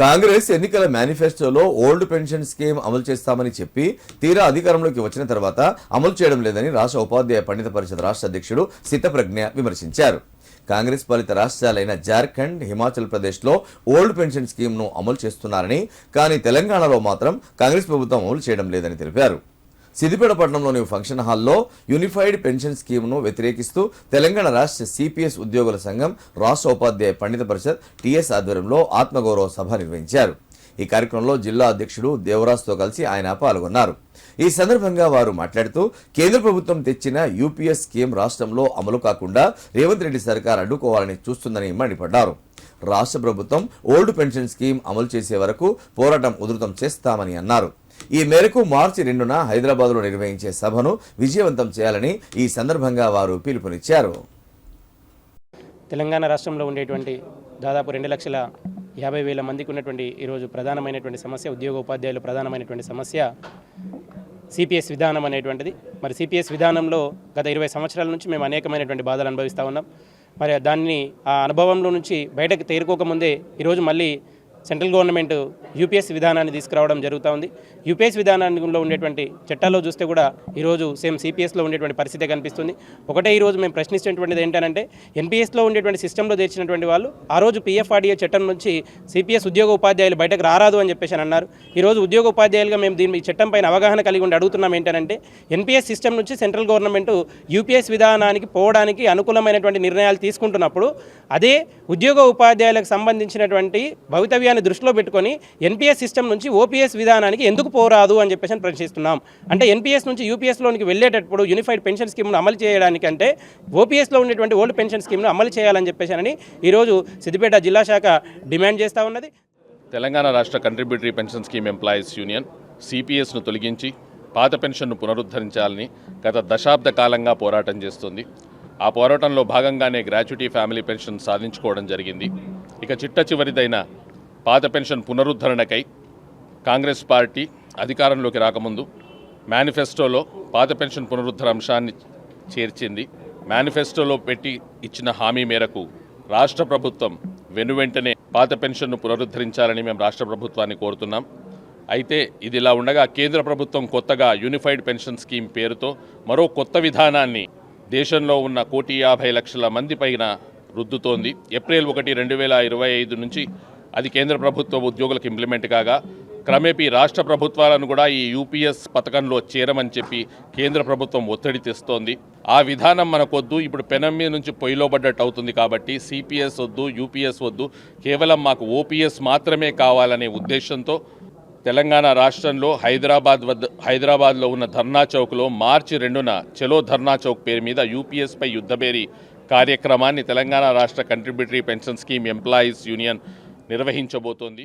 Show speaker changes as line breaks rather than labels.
కాంగ్రెస్ ఎన్నికల మేనిఫెస్టోలో old pension scheme అమలు చేస్తామని చెప్పి తీరా అధికారంలోకి వచ్చిన తర్వాత అమలు చేయడం లేదని రాష్ట్ర ఉపాధ్యాయ పండిత పరిషత్ రాష్ట్ర అధ్యక్షుడు సిద్ధప్రజ్ఞ విమర్శించారు. కాంగ్రెస్ పాలిత రాష్ట్రాలైన జార్ఖండ్ హిమాచల్ ప్రదేశ్లో ఓల్డ్ పెన్షన్ స్కీమ్ను అమలు చేస్తున్నారని కానీ తెలంగాణలో మాత్రం కాంగ్రెస్ ప్రభుత్వం అమలు చేయడం లేదని తెలిపారు. సిద్దిపేట పట్టణంలోని ఫంక్షన్ హాల్లో యూనిఫైడ్ పెన్షన్ స్కీమ్ను వ్యతిరేకిస్తూ తెలంగాణ రాష్ట్ర సిపిఎస్ ఉద్యోగుల సంఘం రాష్ట్ర ఉపాధ్యాయ పండిత పరిషత్ టీఎస్ ఆధ్వర్యంలో ఆత్మగౌరవ సభ నిర్వహించారు. ఈ కార్యక్రమంలో జిల్లా అధ్యక్షుడు దేవరాజ్తో కలిసి ఆయన పాల్గొన్నారు. ఈ సందర్భంగా వారు మాట్లాడుతూ కేంద్ర ప్రభుత్వం తెచ్చిన యూపీఎస్ స్కీమ్ రాష్ట్రంలో అమలు కాకుండా రేవంత్ రెడ్డి సర్కార్ అడ్డుకోవాలని చూస్తుందని మండిపడ్డారు. రాష్ట్ర ప్రభుత్వం ఓల్డ్ పెన్షన్ స్కీమ్ అమలు చేసే వరకు పోరాటం ఉధృతం చేస్తామని అన్నారు. ఈ మేరకు మార్చి రెండున హైదరాబాద్లో నిర్వహించే సభను విజయవంతం చేయాలని ఈ సందర్భంగా వారు పిలుపునిచ్చారు.
తెలంగాణ రాష్ట్రంలో ఉండేటువంటి దాదాపు రెండు లక్షల యాభై వేల మందికి ఉన్నటువంటి ఈరోజు ప్రధానమైనటువంటి సమస్య ఉద్యోగ ఉపాధ్యాయులు ప్రధానమైనటువంటి సమస్య సిపిఎస్ విధానం అనేటువంటిది. మరి సిపిఎస్ విధానంలో గత ఇరవై సంవత్సరాల నుంచి మేము అనేకమైనటువంటి బాధలు అనుభవిస్తూ ఉన్నాం. మరి దాన్ని ఆ అనుభవంలో నుంచి బయటకు తేరుకోకముందే ఈరోజు మళ్ళీ సెంట్రల్ గవర్నమెంట్ యూపీఎస్ విధానాన్ని తీసుకురావడం జరుగుతూ ఉంది. యూపీఎస్ విధానంలో ఉండేటువంటి చట్టాల్లో చూస్తే కూడా ఈరోజు సేమ్ సిపిఎస్లో ఉండేటువంటి పరిస్థితి కనిపిస్తుంది. ఒకటే ఈరోజు మేము ప్రశ్నించేటువంటిది ఏంటంటే ఎన్పిఎస్లో ఉండేటువంటి సిస్టంలో తెచ్చినటువంటి వాళ్ళు ఆ రోజు పిఎఫ్ఆర్డీఏ చట్టం నుంచి సిపిఎస్ ఉద్యోగ ఉపాధ్యాయులు బయటకు రారాదు అని చెప్పేసి అన్నారు. ఈరోజు ఉద్యోగ ఉపాధ్యాయులుగా మేము దీని చట్టం పైన అవగాహన కలిగి ఉండి అడుగుతున్నాం ఏంటంటే ఎన్పిఎస్ సిస్టమ్ నుంచి సెంట్రల్ గవర్నమెంట్ యూపీఎస్ విధానానికి పోవడానికి అనుకూలమైనటువంటి నిర్ణయాలు తీసుకుంటున్నప్పుడు అదే ఉద్యోగ ఉపాధ్యాయులకు సంబంధించినటువంటి భవితవ్యాన్ని దృష్టిలో పెట్టుకొని ఎన్పిఎస్ సిస్టమ్ నుంచి ఓపీఎస్ విధానానికి ఎందుకు పోరాదు అని చెప్పేసి ప్రశ్నిస్తున్నాం. అంటే ఎన్పిఎస్ నుంచి యూపీఎస్లోనికి వెళ్ళేటప్పుడు యూనిఫైడ్ పెన్షన్ స్కీమ్ను అమలు చేయడానికి అంటే ఓపీఎస్లో ఉండేటువంటి ఓల్డ్ పెన్షన్ స్కీమ్ను అమలు చేయాలని చెప్పేసి ఈరోజు సిద్దిపేట జిల్లా శాఖ డిమాండ్ చేస్తూ ఉన్నది.
తెలంగాణ రాష్ట్ర contributory pension scheme employees union సిపిఎస్ను తొలగించి పాత పెన్షన్ను పునరుద్ధరించాలని గత దశాబ్ద కాలంగా పోరాటం చేస్తుంది. ఆ పోరాటంలో భాగంగానే గ్రాట్యుటీ ఫ్యామిలీ పెన్షన్ సాధించుకోవడం జరిగింది. ఇక చిట్ట చివరిదైన పాత పెన్షన్ పునరుద్ధరణకై కాంగ్రెస్ పార్టీ అధికారంలోకి రాకముందు మేనిఫెస్టోలో పాత పెన్షన్ పునరుద్ధరణ అంశాన్ని చేర్చింది. మేనిఫెస్టోలో పెట్టి ఇచ్చిన హామీ మేరకు రాష్ట్ర ప్రభుత్వం వెనువెంటనే పాత పెన్షన్ను పునరుద్ధరించాలని మేము రాష్ట్ర ప్రభుత్వాన్ని కోరుతున్నాం. అయితే ఇది ఇలా ఉండగా కేంద్ర ప్రభుత్వం కొత్తగా యూనిఫైడ్ పెన్షన్ స్కీమ్ పేరుతో మరో కొత్త విధానాన్ని దేశంలో ఉన్న కోటి యాభై లక్షల మంది పైన రుద్దుతోంది. ఏప్రిల్ ఒకటి రెండు వేల ఇరవై ఐదు నుంచి అది కేంద్ర ప్రభుత్వ ఉద్యోగులకు ఇంప్లిమెంట్ కాగా క్రమేపీ రాష్ట్ర ప్రభుత్వాలను కూడా ఈ యూపీఎస్ పథకంలో చేరమని చెప్పి కేంద్ర ప్రభుత్వం ఒత్తిడి తెస్తోంది. ఆ విధానం మనకొద్దు ఇప్పుడు పెనం మీద నుంచి పొయ్యిలో పడ్డట్టు అవుతుంది కాబట్టి సిపిఎస్ వద్దు యూపీఎస్ వద్దు కేవలం మాకు ఓపీఎస్ మాత్రమే కావాలనే ఉద్దేశంతో తెలంగాణ రాష్ట్రంలో హైదరాబాద్ వద్ద హైదరాబాద్లో ఉన్న ధర్నా చౌక్లో మార్చి రెండున చలో ధర్నా చౌక్ పేరు మీద యూపీఎస్పై యుద్ధబేరి కార్యక్రమాన్ని తెలంగాణ రాష్ట్ర contributory pension scheme employees union నిర్వహించబోతోంది.